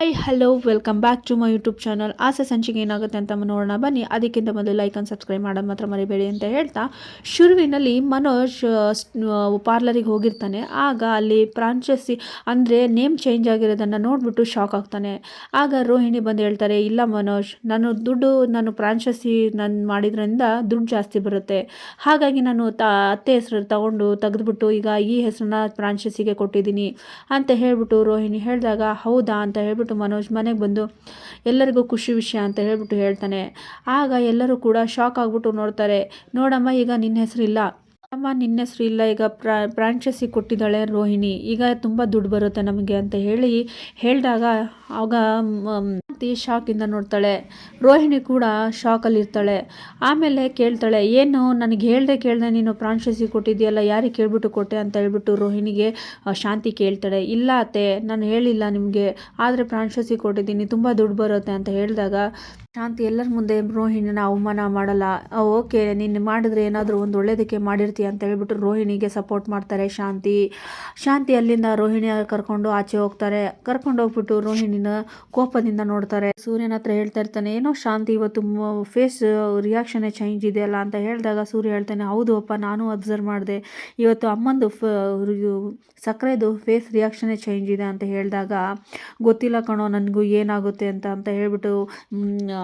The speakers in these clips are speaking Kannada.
Hi hello welcome back to my YouTube channel ಆಸೆ ಸಂಚಿಗೆ ಏನಾಗುತ್ತೆ ಅಂತ ನೋಡೋಣ. ಬನ್ನಿ, ಅದಕ್ಕಿಂತ ಮೊದಲು ಲೈಕ್ ಆ್ಯಂಡ್ ಸಬ್ಸ್ಕ್ರೈಬ್ ಮಾಡೋದು ಮಾತ್ರ ಮರಿಬೇಡಿ ಅಂತ ಹೇಳ್ತಾ, ಶುರುವಿನಲ್ಲಿ ಮನೋಜ್ ಪಾರ್ಲರಿಗೆ ಹೋಗಿರ್ತಾನೆ. ಆಗ ಅಲ್ಲಿ ಫ್ರಾಂಚೈಸಿ ಅಂದರೆ ನೇಮ್ ಚೇಂಜ್ ಆಗಿರೋದನ್ನು ನೋಡಿಬಿಟ್ಟು ಶಾಕ್ ಆಗ್ತಾನೆ. ಆಗ ರೋಹಿಣಿ ಬಂದು ಹೇಳ್ತಾರೆ, ಇಲ್ಲ ಮನೋಜ್, ನಾನು ದುಡ್ಡು ನಾನು ಫ್ರಾಂಚೈಸಿ ನಾನು ಮಾಡಿದ್ರಿಂದ ದುಡ್ಡು ಜಾಸ್ತಿ ಬರುತ್ತೆ. ಹಾಗಾಗಿ ನಾನು ತ, ಅತ್ತೆ ಹೆಸರು ತಗೊಂಡು ತೆಗೆದುಬಿಟ್ಟು ಈಗ ಈ ಹೆಸರನ್ನ ಫ್ರಾಂಚೈಸಿಗೆ ಕೊಟ್ಟಿದ್ದೀನಿ ಅಂತ ಹೇಳ್ಬಿಟ್ಟು ರೋಹಿಣಿ ಹೇಳಿದಾಗ, ಹೌದಾ ಅಂತ ಹೇಳ್ಬಿಟ್ಟು ಮನೋಜ್ ಮನೆಗೆ ಬಂದು ಎಲ್ಲರಿಗೂ ಖುಷಿ ವಿಷಯ ಅಂತ ಹೇಳ್ಬಿಟ್ಟು ಹೇಳ್ತಾನೆ. ಆಗ ಎಲ್ಲರೂ ಕೂಡ ಶಾಕ್ ಆಗಿಬಿಟ್ಟು ನೋಡ್ತಾರೆ. ನೋಡಮ್ಮ, ಈಗ ನಿನ್ನ ಹೆಸರಿಲ್ಲ ಅಮ್ಮ, ನಿನ್ನ ಹೆಸರು ಇಲ್ಲ. ಈಗ ಪ್ರಾ ಫ್ರಾಂಚೈಸಿ ಕೊಟ್ಟಿದ್ದಾಳೆ ರೋಹಿಣಿ. ಈಗ ತುಂಬ ದುಡ್ಡು ಬರುತ್ತೆ ನಮಗೆ ಅಂತ ಹೇಳಿ ಹೇಳಿದಾಗ ಆಗ ಶಾಕಿಂದ ನೋಡ್ತಾಳೆ. ರೋಹಿಣಿ ಕೂಡ ಶಾಕಲ್ಲಿ ಇರ್ತಾಳೆ ಆಮೇಲೆ ಕೇಳ್ತಾಳೆ, ಏನು ನನಗೆ ಹೇಳ್ದೆ ಕೇಳ್ದೆ ನೀನು ಫ್ರಾಂಚೈಸಿ ಕೊಟ್ಟಿದ್ದೀಯಲ್ಲ, ಯಾರಿಗೆ ಕೇಳ್ಬಿಟ್ಟು ಕೊಟ್ಟೆ ಅಂತ ಹೇಳ್ಬಿಟ್ಟು ರೋಹಿಣಿಗೆ ಶಾಂತಿ ಕೇಳ್ತಾಳೆ. ಇಲ್ಲ ಅತ್ತೆ, ನಾನು ಹೇಳಿಲ್ಲ ನಿಮಗೆ, ಆದರೆ ಫ್ರಾಂಚೈಸಿ ಕೊಟ್ಟಿದ್ದೀನಿ, ತುಂಬ ದುಡ್ಡು ಬರುತ್ತೆ ಅಂತ ಹೇಳಿದಾಗ ಶಾಂತಿ ಎಲ್ಲರ ಮುಂದೆ ರೋಹಿಣಿನ ಅವಮಾನ ಮಾಡಲ್ಲ. ಓಕೆ, ನೀನು ಮಾಡಿದ್ರೆ ಏನಾದರೂ ಒಂದು ಒಳ್ಳೇದಕ್ಕೆ ಮಾಡಿರ್ತೀಯ ಅಂತ ಹೇಳ್ಬಿಟ್ಟು ರೋಹಿಣಿಗೆ ಸಪೋರ್ಟ್ ಮಾಡ್ತಾರೆ ಶಾಂತಿ. ಶಾಂತಿ ಅಲ್ಲಿಂದ ರೋಹಿಣಿ ಕರ್ಕೊಂಡು ಆಚೆ ಹೋಗ್ತಾರೆ. ಕರ್ಕೊಂಡು ಹೋಗ್ಬಿಟ್ಟು ರೋಹಿಣಿನ ಕೋಪದಿಂದ ನೋಡ್ತಾರೆ. ಸೂರ್ಯನ ಹತ್ರ ಹೇಳ್ತಾ ಇರ್ತಾನೆ, ಏನೋ ಶಾಂತಿ, ಇವತ್ತು ಫೇಸ್ ರಿಯಾಕ್ಷನೇ ಚೇಂಜ್ ಇದೆಯಲ್ಲ? ಅಂತ ಹೇಳಿದಾಗ ಸೂರ್ಯ ಹೇಳ್ತಾನೆ, ಹೌದು ಅಪ್ಪ, ನಾನು ಅಬ್ಸರ್ವ್ ಮಾಡಿದೆ. ಇವತ್ತು ಅಮ್ಮಂದು ಸಕ್ಕರೆದು ಫೇಸ್ ರಿಯಾಕ್ಷನೇ ಚೇಂಜ್ ಇದೆ ಅಂತ ಹೇಳಿದಾಗ, ಗೊತ್ತಿಲ್ಲ ಕಣೋ, ನನಗೂ ಏನಾಗುತ್ತೆ ಅಂತ ಅಂತ ಹೇಳ್ಬಿಟ್ಟು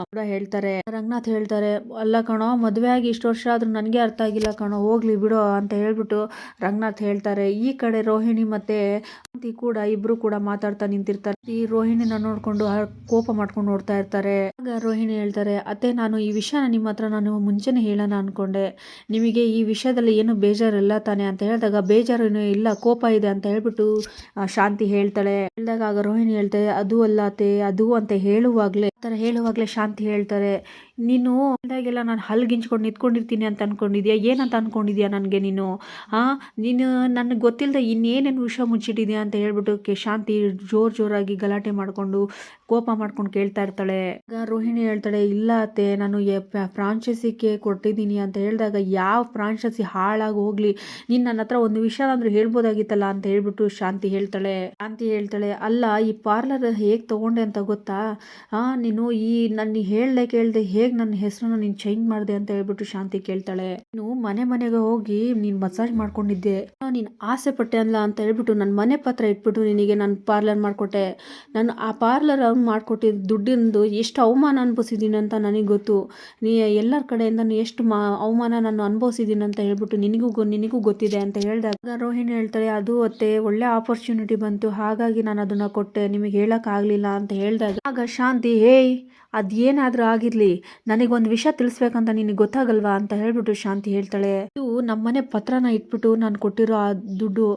ಕೂಡ ಹೇಳ್ತಾರೆ. ರಂಗನಾಥ್ ಹೇಳ್ತಾರೆ, ಅಲ್ಲ ಕಣೋ, ಮದುವೆ ಆಗಿ ಇಷ್ಟು ವರ್ಷ ಆದ್ರೂ ನನಗೆ ಅರ್ಥ ಆಗಿಲ್ಲ ಕಣೋ, ಹೋಗ್ಲಿ ಬಿಡೋ ಅಂತ ಹೇಳ್ಬಿಟ್ಟು ರಂಗನಾಥ್ ಹೇಳ್ತಾರೆ. ಈ ಕಡೆ ರೋಹಿಣಿ ಮತ್ತೆ ಶಾಂತಿ ಕೂಡ ಇಬ್ರು ಕೂಡ ಮಾತಾಡ್ತಾ ನಿಂತಿರ್ತಾರೆ. ಈ ರೋಹಿಣಿನ ನೋಡ್ಕೊಂಡು ಕೋಪ ಮಾಡ್ಕೊಂಡು ನೋಡ್ತಾ ಇರ್ತಾರೆ. ಆಗ ರೋಹಿಣಿ ಹೇಳ್ತಾರೆ, ಅತ್ತೆ, ನಾನು ಈ ವಿಷಯನ ನಿಮ್ಮ ಹತ್ರ ನಾನು ಮುಂಚೆನೆ ಹೇಳೋಣ ಅನ್ಕೊಂಡೆ. ನಿಮಗೆ ಈ ವಿಷಯದಲ್ಲಿ ಏನು ಬೇಜಾರಿಲ್ಲ ತಾನೆ? ಅಂತ ಹೇಳಿದಾಗ, ಬೇಜಾರು ಇಲ್ಲ, ಕೋಪ ಇದೆ ಅಂತ ಹೇಳ್ಬಿಟ್ಟು ಶಾಂತಿ ಹೇಳ್ತಾಳೆ. ಹೇಳಿದಾಗ ಆಗ ರೋಹಿಣಿ ಹೇಳ್ತಾರೆ ಅದು ಅಲ್ಲ ಅತ್ತೆ, ಅದು ಅಂತ ಹೇಳುವಾಗ್ಲೇ ಹೇಳುವಾಗ್ಲೇ ಶಾಂತಿ ಹೇಳ್ತಾರೆ. ನೀನು ಅಂದಾಗೆಲ್ಲ ನಾನು ಹಲ್ಗಿಂಚ್ಕೊಂಡು ನಿಂತ್ಕೊಂಡಿರ್ತೀನಿ ಅಂತ ಅಂದ್ಕೊಂಡಿದ್ಯಾ ಏನಂತ ಅಂದ್ಕೊಂಡಿದ್ಯಾ ನನಗೆ ನೀನು? ಆ, ನೀನು ನನಗೆ ಗೊತ್ತಿಲ್ಲದೆ ಇನ್ನೇನೇನು ವಿಷಯ ಮುಚ್ಚಿಟ್ಟಿದ್ಯಾ ಅಂತ ಹೇಳ್ಬಿಟ್ಟು ಶಾಂತಿ ಜೋರು ಜೋರಾಗಿ ಗಲಾಟೆ ಮಾಡಿಕೊಂಡು ಕೋಪ ಮಾಡ್ಕೊಂಡು ಕೇಳ್ತಾ ಇರ್ತಾಳೆ. ರೋಹಿಣಿ ಹೇಳ್ತಾಳೆ, ಇಲ್ಲ ಅತ್ತೆ, ನಾನು ಫ್ರಾಂಚೈಸಿಗೆ ಕೊಟ್ಟಿದ್ದೀನಿ ಅಂತ ಹೇಳಿದಾಗ ಯಾವ ಫ್ರಾಂಚೈಸಿ ಹಾಳಾಗಿ ಹೋಗ್ಲಿ. ನೀನು ನನ್ನ ಹತ್ರ ಒಂದು ವಿಷಯ ಅಂದ್ರೆ ಹೇಳ್ಬೋದಾಗಿತ್ತಲ್ಲ ಅಂತ ಹೇಳ್ಬಿಟ್ಟು ಶಾಂತಿ ಹೇಳ್ತಾಳೆ. ಶಾಂತಿ ಹೇಳ್ತಾಳೆ, ಅಲ್ಲ, ಈ ಪಾರ್ಲರ್ ಹೇಗೆ ತಗೊಂಡೆ ಅಂತ ಗೊತ್ತಾ? ಆ, ನೀನು ಈ ನನ್ನ ಹೇಳ್ದೆ ಕೇಳ್ದೆ ಹೇಗೆ ನನ್ನ ಹೆಸರನ್ನ ನೀನು ಚೇಂಜ್ ಮಾಡಿದೆ ಅಂತ ಹೇಳ್ಬಿಟ್ಟು ಶಾಂತಿ ಕೇಳ್ತಾಳೆ. ನೀನು ಮನೆ ಮನೆಗೆ ಹೋಗಿ ನೀನ್ ಮಸಾಜ್ ಮಾಡ್ಕೊಂಡಿದ್ದೆ. ನೀನ್ ಆಸೆ ಪಟ್ಟೆ ಅಲ್ಲ ಅಂತ ಹೇಳ್ಬಿಟ್ಟು ನನ್ನ ಮನೆ ಪತ್ರ ಇಟ್ಬಿಟ್ಟು ನಿನಗೆ ನಾನು ಪಾರ್ಲರ್ ಮಾಡಿಕೊಟ್ಟೆ. ನಾನು ಆ ಪಾರ್ಲರ್ ಮಾಡಿಕೊಟ್ಟಿದ್ದ ದುಡ್ಡಿಂದು ಎಷ್ಟು ಅವಮಾನ ಅನುಭವಿಸಿದ್ದೀನಿ ಅಂತ ನನಗೆ ಗೊತ್ತು. ನೀ ಎಲ್ಲರ ಕಡೆಯಿಂದ ಎಷ್ಟು ಮಾ, ಅವಮಾನ ನಾನು ಅನುಭವಿಸಿದ್ದೀನಿ ಅಂತ ಹೇಳ್ಬಿಟ್ಟು ನಿನಗೂ ಗೊ, ನಿನಗೂ ಗೊತ್ತಿದೆ ಅಂತ ಹೇಳಿದಾಗ ರೋಹಿಣಿ ಹೇಳ್ತಾರೆ ಅದು ಅತ್ತೆ, ಒಳ್ಳೆ ಆಪರ್ಚುನಿಟಿ ಬಂತು, ಹಾಗಾಗಿ ನಾನು ಅದನ್ನು ಕೊಟ್ಟೆ, ನಿಮಗೆ ಹೇಳೋಕ್ಕಾಗಲಿಲ್ಲ ಅಂತ ಹೇಳಿದಾಗ ಆಗ ಶಾಂತಿ, ಹೇಯ್ ಅದೇನಾದರೂ ಆಗಿರಲಿ, ನನಗೊಂದು ವಿಷಯ ತಿಳಿಸ್ಬೇಕಂತ ನಿನಗೆ ಗೊತ್ತಾಗಲ್ವಾ ಅಂತ ಹೇಳ್ಬಿಟ್ಟು ಶಾಂತಿ ಹೇಳ್ತಾಳೆ. ಇದು ನಮ್ಮನೆ ಪತ್ರನ ಇಟ್ಬಿಟ್ಟು ನಾನು ಕೊಟ್ಟಿರೋ ಆ ದುಡ್ಡು,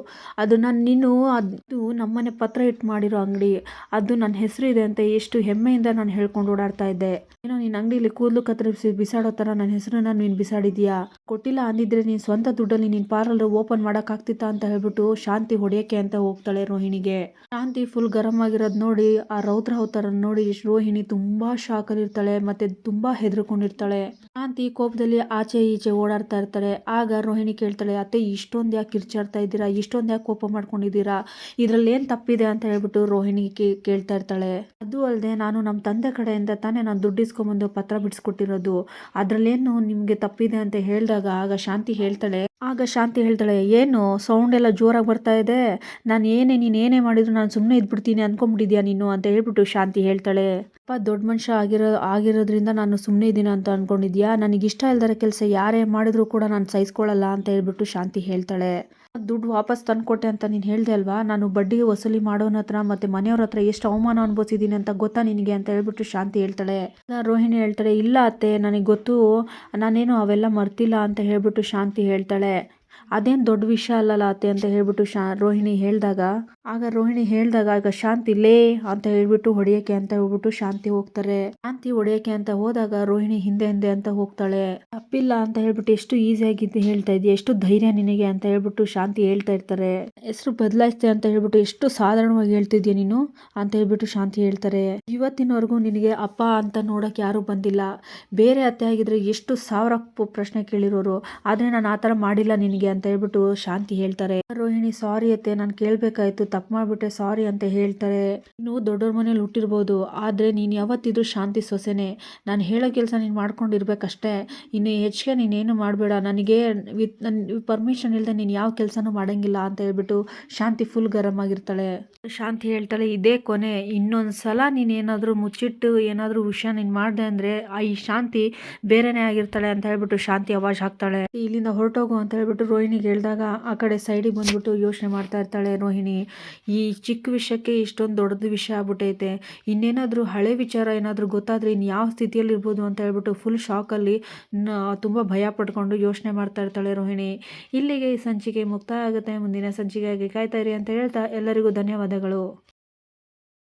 ಅದು ನಾನು ನೀನು ಅದು ನಮ್ಮನೆ ಪತ್ರ ಇಟ್ಟು ಮಾಡಿರೋ ಅಂಗಡಿ, ಅದು ನನ್ನ ಹೆಸರು ಇದೆ ಅಂತ ಎಷ್ಟು ಹೆಮ್ಮೆಯಿಂದ ನಾನು ಹೇಳ್ಕೊಂಡು ಓಡಾಡ್ತಾ ಇದ್ದೆ. ಏನೋ ನೀನು ಅಂಗಡಿಲಿ ಕೂದಲು ಕತ್ತರಿಸಿ ಬಿಸಾಡೋ ಥರ ನನ್ನ ಹೆಸರನ್ನ ನೀನು ಬಿಸಾಡಿದ್ಯಾ? ಕೊಟ್ಟಿಲ್ಲ ಅಂದಿದ್ರೆ ನೀನು ಸ್ವಂತ ದುಡ್ಡಲ್ಲಿ ನೀನು ಪಾರ್ಲರ್ ಓಪನ್ ಮಾಡೋಕ್ಕಾಗ್ತಿತ್ತಾ ಅಂತ ಹೇಳ್ಬಿಟ್ಟು ಶಾಂತಿ ಹೊಡೆಯೋಕ್ಕೆ ಅಂತ ಹೋಗ್ತಾಳೆ ರೋಹಿಣಿಗೆ. ಶಾಂತಿ ಫುಲ್ ಗರಂ ಆಗಿರೋದು ನೋಡಿ, ಆ ರೌದ್ರ ಅವತಾರ ನೋಡಿ, ರೋಹಿಣಿ ತುಂಬಾ ಶಾಕಲ್ಲಿ ಇರ್ತಾಳೆ ಮತ್ತೆ ತುಂಬಾ ಹೆದರ್ಕೊಂಡಿರ್ತಾಳೆ. ಶಾಂತಿ ಕೋಪದಲ್ಲಿ ಆಚೆ ಈಚೆ ಓಡಾಡ್ತಾ ಇರ್ತಾರೆ ಆಗ ರೋಹಿಣಿ ಕೇಳ್ತಾಳೆ, ಅತ್ತೆ, ಇಷ್ಟೊಂದು ಯಾಕೆ ಕಿರ್ಚಾಡ್ತಾ ಇದ್ದೀರಾ? ಇಷ್ಟೊಂದು ಯಾಕೆ ಕೋಪ ಮಾಡ್ಕೊಂಡಿದ್ದೀರಾ? ಇದ್ರಲ್ಲಿ ಏನ್ ತಪ್ಪಿದೆ? ಅಂತ ಹೇಳ್ಬಿಟ್ಟು ರೋಹಿಣಿ ಕೇಳ್ತಾ ಇರ್ತಾಳೆ. ಅದು ಅಲ್ಲದೆ ನಾನು ನಮ್ಮ ತಂದೆ ಕಡೆಯಿಂದ ತಾನೇ ನಾನು ದುಡ್ಡು ಇಸ್ಕೊಂಬಂದು ಪತ್ರ ಬಿಡಿಸ್ಕೊಟ್ಟಿರೋದು. ಅದ್ರಲ್ಲೇನು ನಿಮಗೆ ತಪ್ಪಿದೆ? ಅಂತ ಹೇಳಿದಾಗ ಆಗ ಶಾಂತಿ ಹೇಳ್ತಾಳೆ ಆಗ ಶಾಂತಿ ಹೇಳ್ತಾಳೆ, ಏನು? ಸೌಂಡ್ ಎಲ್ಲ ಜೋರಾಗಿ ಬರ್ತಾ ಇದೆ. ನಾನು ಏನೇ, ನೀನು ಏನೇ ಮಾಡಿದ್ರು ನಾನು ಸುಮ್ಮನೆ ಇದ್ಬಿಡ್ತೀನಿ ಅಂದ್ಕೊಂಬಿಟ್ಟಿದ್ಯಾ ನೀನು? ಅಂತ ಹೇಳ್ಬಿಟ್ಟು ಶಾಂತಿ ಹೇಳ್ತಾಳೆ, ಅಪ್ಪ, ದೊಡ್ಡ ಮನುಷ್ಯ ಆಗಿರೋ, ಆಗಿರೋದ್ರಿಂದ ನಾನು ಸುಮ್ಮನೆ ಇದ್ದೀನಿ ಅಂತ ಅಂದ್ಕೊಂಡಿದ್ಯಾ ನನಗಿಷ್ಟ ಇಲ್ದರ ಕೆಲಸ ಯಾರೇ ಮಾಡಿದ್ರು ಕೂಡ ನಾನು ಸಹಿಸ್ಕೊಳ್ಳಲ್ಲ ಅಂತ ಹೇಳ್ಬಿಟ್ಟು ಶಾಂತಿ ಹೇಳ್ತಾಳೆ. ದುಡ್ಡು ವಾಪಸ್ ತಂದ್ಕೊಟ್ಟೆ ಅಂತ ನೀನು ಹೇಳ್ದೆ ಅಲ್ವಾ? ನಾನು ಬಡ್ಡಿ ವಸೂಲಿ ಮಾಡೋನ ಹತ್ರ ಮತ್ತೆ ಮನೆಯವ್ರ ಹತ್ರ ಎಷ್ಟು ಅವಮಾನ ಅನುಭವಿಸಿದ್ದೀನಿ ಅಂತ ಗೊತ್ತಾ ನಿನಗೆ ಅಂತ ಹೇಳ್ಬಿಟ್ಟು ಶಾಂತಿ ಹೇಳ್ತಾಳೆ. ರೋಹಿಣಿ ಹೇಳ್ತಾಳೆ, ಇಲ್ಲ ಅತ್ತೆ, ನನಗೆ ಗೊತ್ತು. ನಾನೇನು ಅವೆಲ್ಲ ಮರ್ತಿಲ್ಲ ಅಂತ ಹೇಳ್ಬಿಟ್ಟು ಶಾಂತಿ ಹೇಳ್ತಾಳೆ. ಅದೇನು ದೊಡ್ಡ ವಿಷಯ ಅಲ್ಲಲ್ಲ ಅತ್ತೆ ಅಂತ ಹೇಳ್ಬಿಟ್ಟು ಶಾ, ರೋಹಿಣಿ ಹೇಳಿದಾಗ, ಆಗ ರೋಹಿಣಿ ಹೇಳಿದಾಗ, ಆಗ ಶಾಂತಿ ಲೇ ಅಂತ ಹೇಳ್ಬಿಟ್ಟು ಹೊಡೆಯಕ್ಕೆ ಅಂತ ಹೇಳ್ಬಿಟ್ಟು ಶಾಂತಿ ಹೋಗ್ತಾರೆ. ಶಾಂತಿ ಹೊಡೆಯಕ್ಕೆ ಅಂತ ಹೋದಾಗ ರೋಹಿಣಿ ಹಿಂದೆ ಹಿಂದೆ ಅಂತ ಹೋಗ್ತಾಳೆ. ತಪ್ಪಿಲ್ಲ ಅಂತ ಹೇಳ್ಬಿಟ್ಟು ಎಷ್ಟು ಈಸಿಯಾಗಿದ್ದು ಹೇಳ್ತಾ ಇದೀಯ ಎಷ್ಟು ಧೈರ್ಯ ನಿನಗೆ ಅಂತ ಹೇಳ್ಬಿಟ್ಟು ಶಾಂತಿ ಹೇಳ್ತಾ ಇರ್ತಾರೆ. ಹೆಸರು ಬದಲಾಯಿಸ್ತೆ ಅಂತ ಹೇಳ್ಬಿಟ್ಟು ಎಷ್ಟು ಸಾಧಾರಣವಾಗಿ ಹೇಳ್ತಿದ್ಯಾ ನೀನು ಅಂತ ಹೇಳ್ಬಿಟ್ಟು ಶಾಂತಿ ಹೇಳ್ತಾರೆ. ಇವತ್ತಿನವರೆಗೂ ನಿನಗೆ ಅಪ್ಪ ಅಂತ ನೋಡೋಕೆ ಯಾರು ಬಂದಿಲ್ಲ. ಬೇರೆ ಅತ್ತೆ ಆಗಿದ್ರೆ ಎಷ್ಟು ಸಾವಿರ ಪ್ರಶ್ನೆ ಕೇಳಿರೋರು. ಆದ್ರೆ ನಾನು ಆ ಥರ ಮಾಡಿಲ್ಲ ನಿನಗೆ ಅಂತ ಹೇಳ್ಬಿಟ್ಟು ಶಾಂತಿ ಹೇಳ್ತಾರೆ. ರೋಹಿಣಿ, ಸಾರಿ ಅತ್ತೆ, ನಾನು ಕೇಳ್ಬೇಕಾಯ್ತು. ತಪ್ಪು ಮಾಡಿಬಿಟ್ಟೆ, ಸಾರಿ ಅಂತ ಹೇಳ್ತಾರೆ. ಇನ್ನು ದೊಡ್ಡವ್ರ ಮನೇಲಿ ಹುಟ್ಟಿರ್ಬೋದು. ಆದ್ರೆ ನೀನು ಯಾವತ್ತಿದ್ರು ಶಾಂತಿ ಸೊಸೆನೆ. ನಾನು ಹೇಳೋ ಕೆಲಸ ನೀನು ಮಾಡ್ಕೊಂಡಿರ್ಬೇಕಷ್ಟೇ. ಇನ್ನು ಹೆಚ್ಚಿಗೆ ನೀನೇನು ಮಾಡಬೇಡ. ನನಗೆ ವಿತ್ ನನ್ನ ಪರ್ಮಿಷನ್ ಇಲ್ಲದೆ ನೀನು ಯಾವ ಕೆಲಸನೂ ಮಾಡೋಂಗಿಲ್ಲ ಅಂತ ಹೇಳ್ಬಿಟ್ಟು ಶಾಂತಿ ಫುಲ್ ಗರಂ ಆಗಿರ್ತಾಳೆ. ಶಾಂತಿ ಹೇಳ್ತಾಳೆ, ಇದೇ ಕೊನೆ. ಇನ್ನೊಂದು ಸಲ ನೀನು ಏನಾದರೂ ಮುಚ್ಚಿಟ್ಟು ಏನಾದರೂ ವಿಷಯ ನೀನು ಮಾಡಿದೆ ಅಂದರೆ ಈ ಶಾಂತಿ ಬೇರೆನೇ ಆಗಿರ್ತಾಳೆ ಅಂತ ಹೇಳ್ಬಿಟ್ಟು ಶಾಂತಿ ಅವಾಜ್ ಹಾಕ್ತಾಳೆ. ಇಲ್ಲಿಂದ ಹೊರಟೋಗು ಅಂತ ಹೇಳ್ಬಿಟ್ಟು ರೋಹಿಣಿಗೆ ಹೇಳಿದಾಗ ಆ ಕಡೆ ಸೈಡಿಗೆ ಬಂದ್ಬಿಟ್ಟು ಯೋಚನೆ ಮಾಡ್ತಾ ಇರ್ತಾಳೆ ರೋಹಿಣಿ. ಈ ಚಿಕ್ಕ ವಿಷಯಕ್ಕೆ ಇಷ್ಟೊಂದು ದೊಡ್ಡದು ವಿಷಯ ಆಗ್ಬಿಟ್ಟೈತೆ. ಇನ್ನೇನಾದರೂ ಹಳೆ ವಿಚಾರ ಏನಾದರೂ ಗೊತ್ತಾದರೆ ಇನ್ನು ಯಾವ ಸ್ಥಿತಿಯಲ್ಲಿ ಇರ್ಬೋದು ಅಂತ ಹೇಳ್ಬಿಟ್ಟು ಫುಲ್ ಶಾಕಲ್ಲಿ ತುಂಬ ಭಯ ಪಡ್ಕೊಂಡು ಯೋಚನೆ ಮಾಡ್ತಾ ಇರ್ತಾಳೆ ರೋಹಿಣಿ. ಇಲ್ಲಿಗೆ ಈ ಸಂಚಿಕೆ ಮುಕ್ತಾಯ ಆಗುತ್ತೆ. ಮುಂದಿನ ಸಂಚಿಕೆಯಾಗಿ ಕಾಯ್ತಾ ಇರಿ ಅಂತ ಹೇಳ್ತಾ ಎಲ್ಲರಿಗೂ ಧನ್ಯವಾದಗಳು.